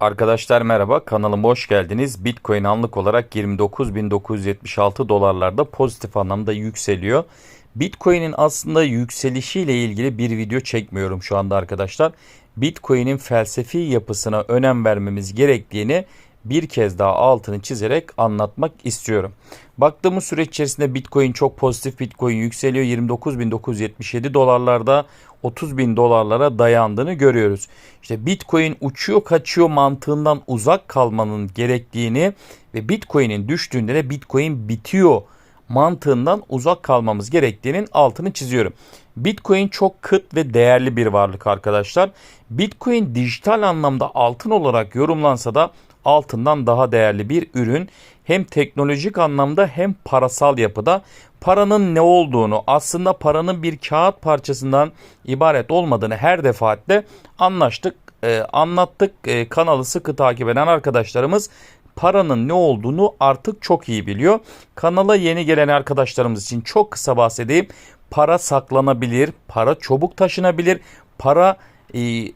Arkadaşlar merhaba kanalıma hoş geldiniz. Bitcoin anlık olarak 29.976 dolarlarda pozitif anlamda yükseliyor. Bitcoin'in aslında yükselişiyle ilgili bir video çekmiyorum şu anda arkadaşlar. Bitcoin'in felsefi yapısına önem vermemiz gerektiğini bir kez daha altını çizerek anlatmak istiyorum. Baktığımız süreç içerisinde Bitcoin çok pozitif Bitcoin yükseliyor. 29.977 dolarlarda 30 bin dolarlara dayandığını görüyoruz. İşte Bitcoin uçuyor kaçıyor mantığından uzak kalmanın gerektiğini ve Bitcoin'in düştüğünde de Bitcoin bitiyor mantığından uzak kalmamız gerektiğinin altını çiziyorum. Bitcoin çok kıt ve değerli bir varlık arkadaşlar. Bitcoin dijital anlamda altın olarak yorumlansa da altından daha değerli bir ürün. Hem teknolojik anlamda hem parasal yapıda paranın ne olduğunu aslında paranın bir kağıt parçasından ibaret olmadığını her defaatle anlaştık, e, anlattık. E, kanalı sıkı takip eden arkadaşlarımız paranın ne olduğunu artık çok iyi biliyor. Kanala yeni gelen arkadaşlarımız için çok kısa bahsedeyim. Para saklanabilir, para çabuk taşınabilir, para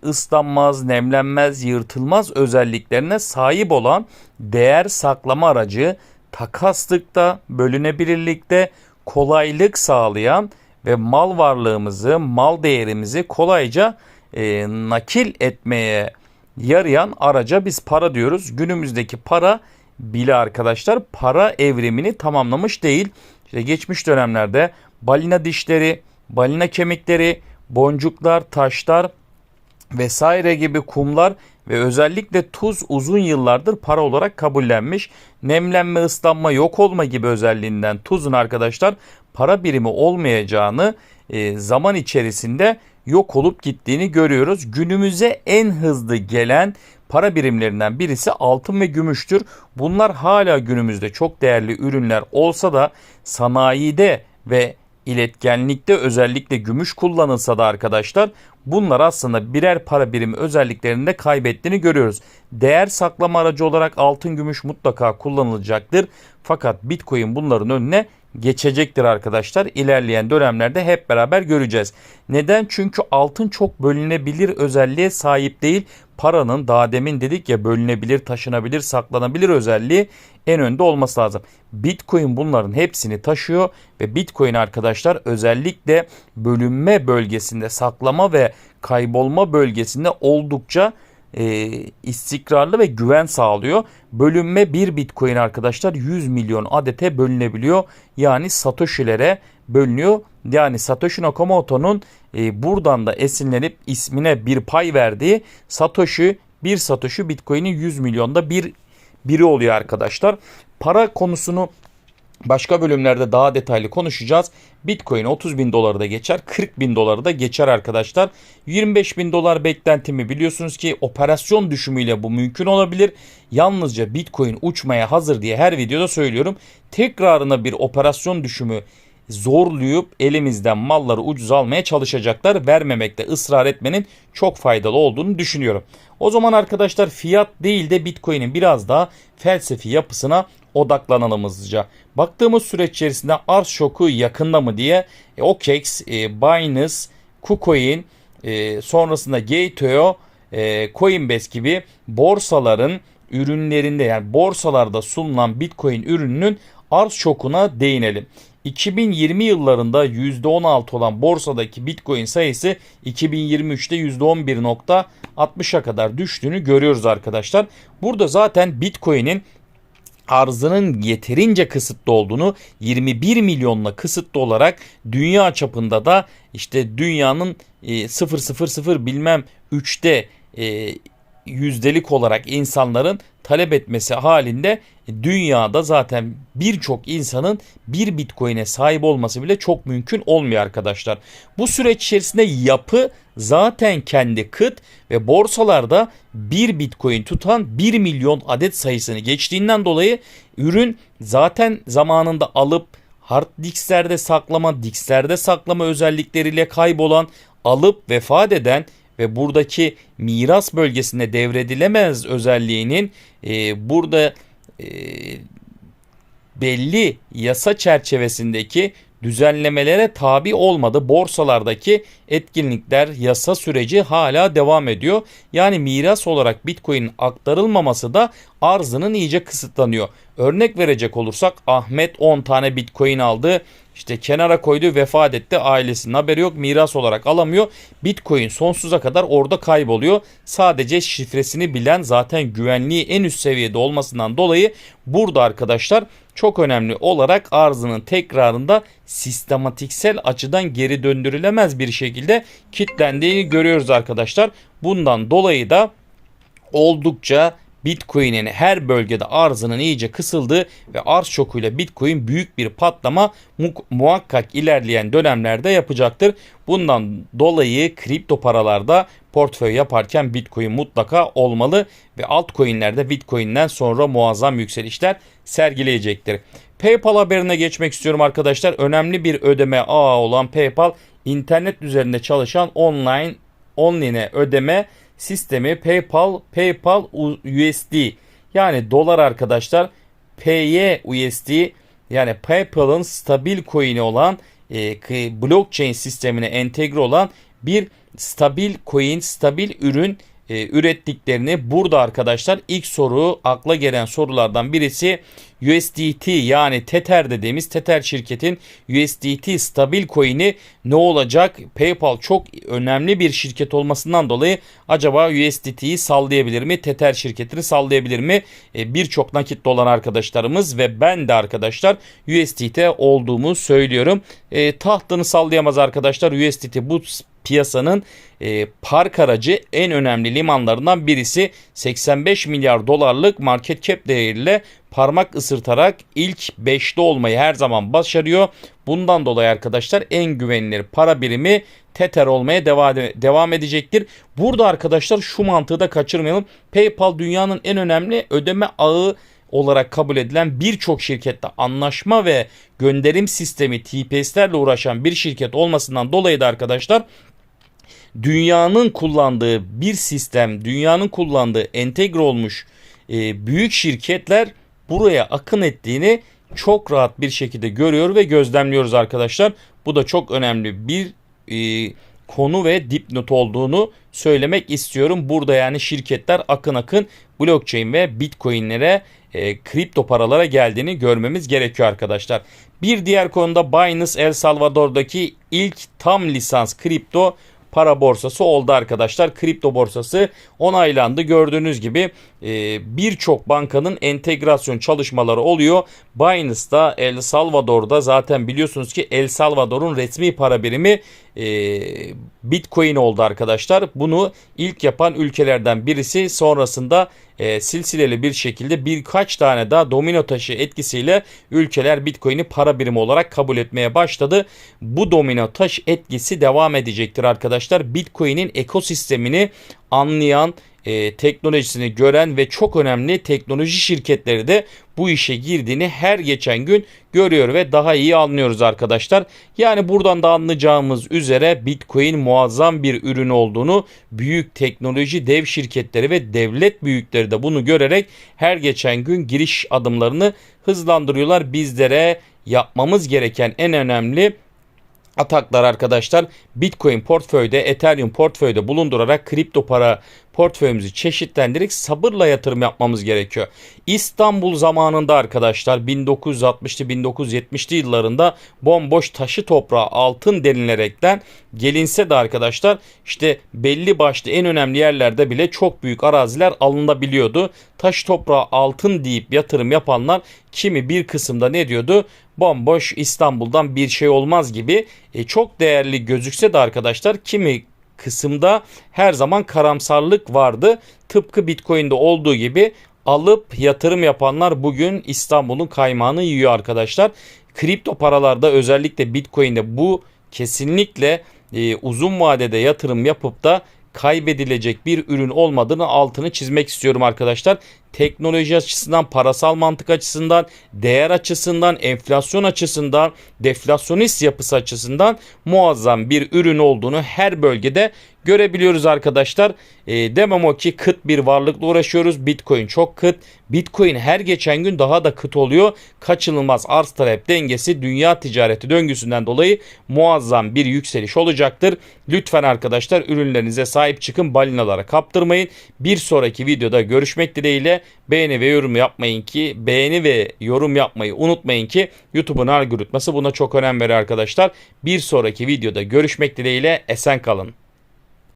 ıslanmaz, nemlenmez, yırtılmaz özelliklerine sahip olan değer saklama aracı takaslıkta, bölünebilirlikte kolaylık sağlayan ve mal varlığımızı, mal değerimizi kolayca e, nakil etmeye yarayan araca biz para diyoruz. Günümüzdeki para bile arkadaşlar para evrimini tamamlamış değil. İşte geçmiş dönemlerde balina dişleri, balina kemikleri, boncuklar, taşlar vesaire gibi kumlar ve özellikle tuz uzun yıllardır para olarak kabullenmiş. Nemlenme, ıslanma, yok olma gibi özelliğinden tuzun arkadaşlar para birimi olmayacağını e, zaman içerisinde yok olup gittiğini görüyoruz. Günümüze en hızlı gelen para birimlerinden birisi altın ve gümüştür. Bunlar hala günümüzde çok değerli ürünler olsa da sanayide ve iletkenlikte özellikle gümüş kullanılsa da arkadaşlar bunlar aslında birer para birimi özelliklerinde kaybettiğini görüyoruz. Değer saklama aracı olarak altın gümüş mutlaka kullanılacaktır. Fakat Bitcoin bunların önüne geçecektir arkadaşlar. İlerleyen dönemlerde hep beraber göreceğiz. Neden? Çünkü altın çok bölünebilir özelliğe sahip değil. Paranın daha demin dedik ya bölünebilir, taşınabilir, saklanabilir özelliği en önde olması lazım. Bitcoin bunların hepsini taşıyor ve Bitcoin arkadaşlar özellikle bölünme bölgesinde, saklama ve kaybolma bölgesinde oldukça e, istikrarlı ve güven sağlıyor. Bölünme bir bitcoin arkadaşlar 100 milyon adete bölünebiliyor. Yani satoshi'lere bölünüyor. Yani Satoshi Nakamoto'nun e, buradan da esinlenip ismine bir pay verdiği Satoshi bir Satoshi Bitcoin'in 100 milyonda bir biri oluyor arkadaşlar. Para konusunu Başka bölümlerde daha detaylı konuşacağız. Bitcoin 30 bin doları da geçer 40 bin doları da geçer arkadaşlar. 25 bin dolar beklentimi biliyorsunuz ki operasyon düşümüyle bu mümkün olabilir. Yalnızca Bitcoin uçmaya hazır diye her videoda söylüyorum. Tekrarına bir operasyon düşümü zorlayıp elimizden malları ucuz almaya çalışacaklar. Vermemekte ısrar etmenin çok faydalı olduğunu düşünüyorum. O zaman arkadaşlar fiyat değil de Bitcoin'in biraz daha felsefi yapısına odaklanalım hızlıca. Baktığımız süreç içerisinde arz şoku yakında mı diye e, OKEX, e, Binance, KuCoin, e, sonrasında Gateo, e, Coinbase gibi borsaların ürünlerinde yani borsalarda sunulan Bitcoin ürününün arz şokuna değinelim. 2020 yıllarında %16 olan borsadaki Bitcoin sayısı 2023'te %11.60'a kadar düştüğünü görüyoruz arkadaşlar. Burada zaten Bitcoin'in arzının yeterince kısıtlı olduğunu 21 milyonla kısıtlı olarak dünya çapında da işte dünyanın e, 000 bilmem 3'te e, yüzdelik olarak insanların talep etmesi halinde dünyada zaten birçok insanın bir bitcoin'e sahip olması bile çok mümkün olmuyor arkadaşlar. Bu süreç içerisinde yapı zaten kendi kıt ve borsalarda bir bitcoin tutan 1 milyon adet sayısını geçtiğinden dolayı ürün zaten zamanında alıp hard disklerde saklama, disklerde saklama özellikleriyle kaybolan, alıp vefat eden ve buradaki miras bölgesinde devredilemez özelliğinin e, burada e, belli yasa çerçevesindeki düzenlemelere tabi olmadı. Borsalardaki etkinlikler, yasa süreci hala devam ediyor. Yani miras olarak Bitcoin'in aktarılmaması da arzının iyice kısıtlanıyor. Örnek verecek olursak Ahmet 10 tane Bitcoin aldı. İşte kenara koydu vefat etti ailesinin haberi yok miras olarak alamıyor. Bitcoin sonsuza kadar orada kayboluyor. Sadece şifresini bilen zaten güvenliği en üst seviyede olmasından dolayı burada arkadaşlar çok önemli olarak arzının tekrarında sistematiksel açıdan geri döndürülemez bir şekilde kitlendiğini görüyoruz arkadaşlar. Bundan dolayı da oldukça Bitcoin'in her bölgede arzının iyice kısıldığı ve arz şokuyla Bitcoin büyük bir patlama mu- muhakkak ilerleyen dönemlerde yapacaktır. Bundan dolayı kripto paralarda portföy yaparken Bitcoin mutlaka olmalı ve altcoin'lerde Bitcoin'den sonra muazzam yükselişler sergileyecektir. PayPal haberine geçmek istiyorum arkadaşlar. Önemli bir ödeme ağı olan PayPal internet üzerinde çalışan online online ödeme sistemi PayPal PayPal USD yani dolar arkadaşlar PY USD yani PayPal'ın stabil coin'i olan e, blockchain sistemine entegre olan bir stabil coin, stabil ürün e, ürettiklerini burada arkadaşlar ilk soru akla gelen sorulardan birisi USDT yani Tether dediğimiz Tether şirketin USDT stabil coin'i ne olacak? PayPal çok önemli bir şirket olmasından dolayı acaba USDT'yi sallayabilir mi? Tether şirketini sallayabilir mi? E, Birçok nakit dolan arkadaşlarımız ve ben de arkadaşlar USDT olduğumu söylüyorum. E, tahtını sallayamaz arkadaşlar. USDT bu piyasanın e, park aracı en önemli limanlarından birisi 85 milyar dolarlık market cap değeriyle parmak ısırtarak ilk 5'te olmayı her zaman başarıyor. Bundan dolayı arkadaşlar en güvenilir para birimi Tether olmaya devam, edecektir. Burada arkadaşlar şu mantığı da kaçırmayalım. PayPal dünyanın en önemli ödeme ağı olarak kabul edilen birçok şirkette anlaşma ve gönderim sistemi TPS'lerle uğraşan bir şirket olmasından dolayı da arkadaşlar dünyanın kullandığı bir sistem, dünyanın kullandığı entegre olmuş e, büyük şirketler buraya akın ettiğini çok rahat bir şekilde görüyor ve gözlemliyoruz arkadaşlar. Bu da çok önemli bir e, konu ve dipnot olduğunu söylemek istiyorum. Burada yani şirketler akın akın blockchain ve bitcoinlere e, kripto paralara geldiğini görmemiz gerekiyor arkadaşlar. Bir diğer konuda Binance El Salvador'daki ilk tam lisans kripto para borsası oldu arkadaşlar. Kripto borsası onaylandı. Gördüğünüz gibi birçok bankanın entegrasyon çalışmaları oluyor. Binance'da El Salvador'da zaten biliyorsunuz ki El Salvador'un resmi para birimi e, Bitcoin oldu arkadaşlar. Bunu ilk yapan ülkelerden birisi sonrasında e, silsileli bir şekilde birkaç tane daha domino taşı etkisiyle ülkeler Bitcoin'i para birimi olarak kabul etmeye başladı. Bu domino taş etkisi devam edecektir arkadaşlar. Bitcoin'in ekosistemini anlayan e, teknolojisini gören ve çok önemli teknoloji şirketleri de bu işe girdiğini her geçen gün görüyor ve daha iyi anlıyoruz arkadaşlar. Yani buradan da anlayacağımız üzere Bitcoin muazzam bir ürün olduğunu büyük teknoloji dev şirketleri ve devlet büyükleri de bunu görerek her geçen gün giriş adımlarını hızlandırıyorlar. Bizlere yapmamız gereken en önemli ataklar arkadaşlar Bitcoin portföyde, Ethereum portföyde bulundurarak kripto para portföyümüzü çeşitlendirerek sabırla yatırım yapmamız gerekiyor. İstanbul zamanında arkadaşlar 1960'lı 1970'li yıllarında bomboş taşı toprağı altın denilerekten gelinse de arkadaşlar işte belli başlı en önemli yerlerde bile çok büyük araziler alınabiliyordu. Taş toprağı altın deyip yatırım yapanlar kimi bir kısımda ne diyordu? Bomboş İstanbul'dan bir şey olmaz gibi e, çok değerli gözükse de arkadaşlar kimi kısımda her zaman karamsarlık vardı. Tıpkı Bitcoin'de olduğu gibi alıp yatırım yapanlar bugün İstanbul'un kaymağını yiyor arkadaşlar. Kripto paralarda özellikle Bitcoin'de bu kesinlikle e, uzun vadede yatırım yapıp da kaybedilecek bir ürün olmadığını altını çizmek istiyorum arkadaşlar. Teknoloji açısından, parasal mantık açısından, değer açısından, enflasyon açısından, deflasyonist yapısı açısından muazzam bir ürün olduğunu her bölgede görebiliyoruz arkadaşlar. E, demem o ki kıt bir varlıkla uğraşıyoruz. Bitcoin çok kıt. Bitcoin her geçen gün daha da kıt oluyor. Kaçınılmaz arz talep dengesi dünya ticareti döngüsünden dolayı muazzam bir yükseliş olacaktır. Lütfen arkadaşlar ürünlerinize sahip çıkın. Balinalara kaptırmayın. Bir sonraki videoda görüşmek dileğiyle beğeni ve yorum yapmayın ki beğeni ve yorum yapmayı unutmayın ki YouTube'un algoritması buna çok önem verir arkadaşlar. Bir sonraki videoda görüşmek dileğiyle esen kalın.